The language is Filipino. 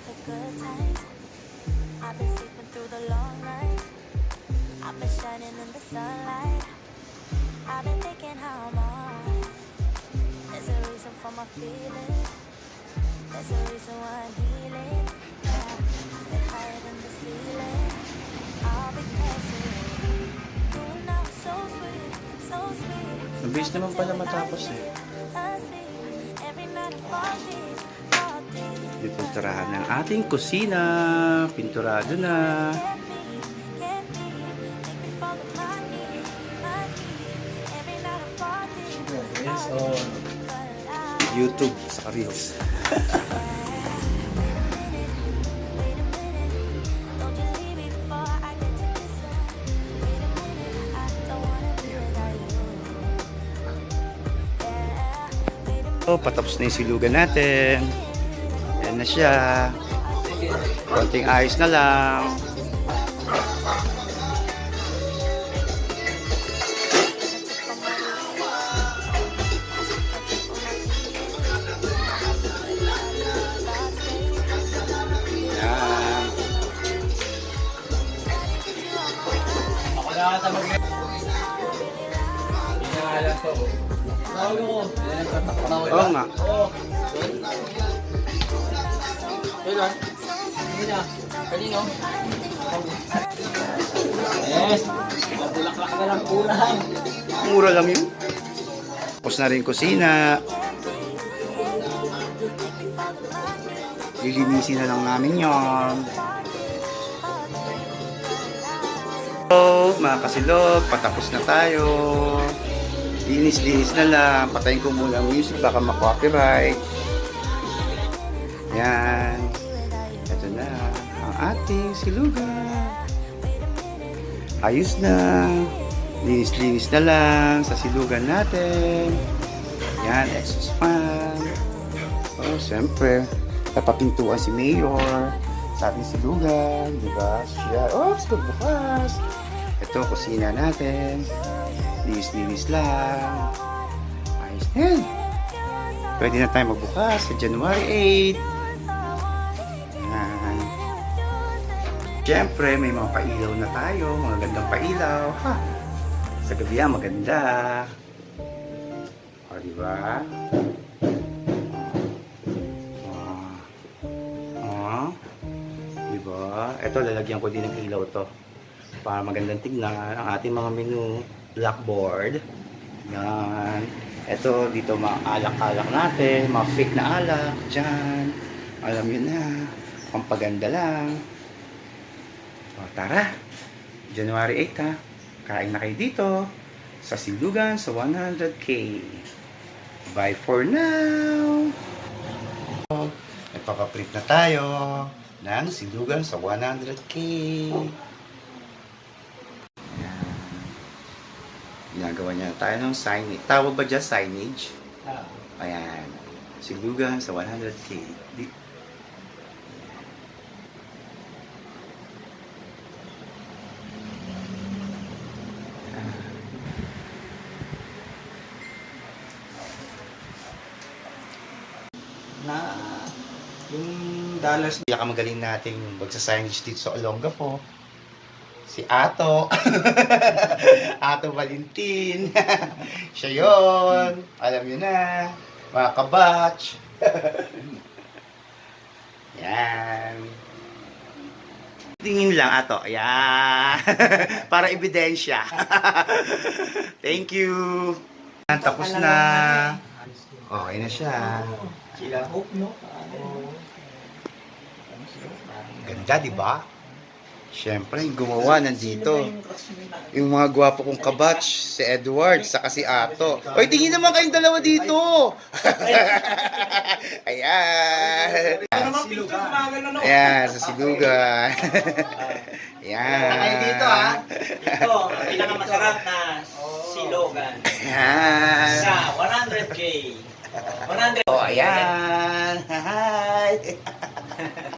about the good times. I've been sleeping through the long nights. I've been shining in the sunlight. I've been thinking how I'm alright. There's a reason for my feelings. There's a reason why I'm healing. Yeah, I feel higher than the ceiling. All because you. You and I were so sweet, so sweet. Mabilis naman pala matapos eh. Deep. Pinturahan ng ating kusina. Pinturado na. YouTube sa Reels. Oh, patapos na yung silugan natin. Yan na siya. Konting ayos na lang. Yan. Ako Hindi na. Kanino? Yes. Bulaklak na lang kulang. Mura lang yun. Tapos na rin kusina. Lilinisin na lang namin yon. So, mga kasilog, patapos na tayo. Linis-linis na lang. Patayin ko muna ang music, baka ma-copyright. Yan. Ating silugan. Ayos na. Linis-linis na lang sa silugan natin. Yan, exhaust fan. Oh, siyempre, napapintuan si Mayor sa ating silugan, di ba? Siya, oh, bukas. Ito, kusina natin. Linis-linis lang. Ayos na yan. Pwede na tayo magbukas sa January 8. Siyempre, may mga pailaw na tayo, mga gandang pailaw. Ha? Sa gabi yan, maganda. O, di ba? Di ba? Ito, lalagyan ko din ng ilaw to. Para magandang tignan ang ating mga menu blackboard. Yan. Ito, dito mga alak-alak natin, mga fake na alak. Diyan. Alam yun na. Pampaganda lang. O, tara. January 8 ha. Kain na kayo dito. Sa Silugan sa 100k. Bye for now. Nagpapaprint na tayo ng Silugan sa 100k. Yan. Ginagawa niya tayo ng signage. Tawag ba dyan signage? Ah. Ayan. Silugan sa 100k. Di- na yung Dallas. Pinakamagaling nating magsa-signage dito sa Olongapo. Si Ato. Ato Valentin. Siya yon alam niyo na. Mga kabatch. Yan. Tingin lang Ato. Yan. Para ebidensya. Thank you. Tapos na okay na siya Sila hope, no? Ganda, di ba? Siyempre, yung gumawa nandito. Yung mga gwapo kong kabatch, si Edward, saka si Ato. Oy, tingin naman kayong dalawa dito! Ayan! Ano? Ayan, sa silugan. Ayan. Kayo dito ha. Ito, pinakamasarap na silogan. Ayan. Sa 100k. 100 Oh, ayan. Hi.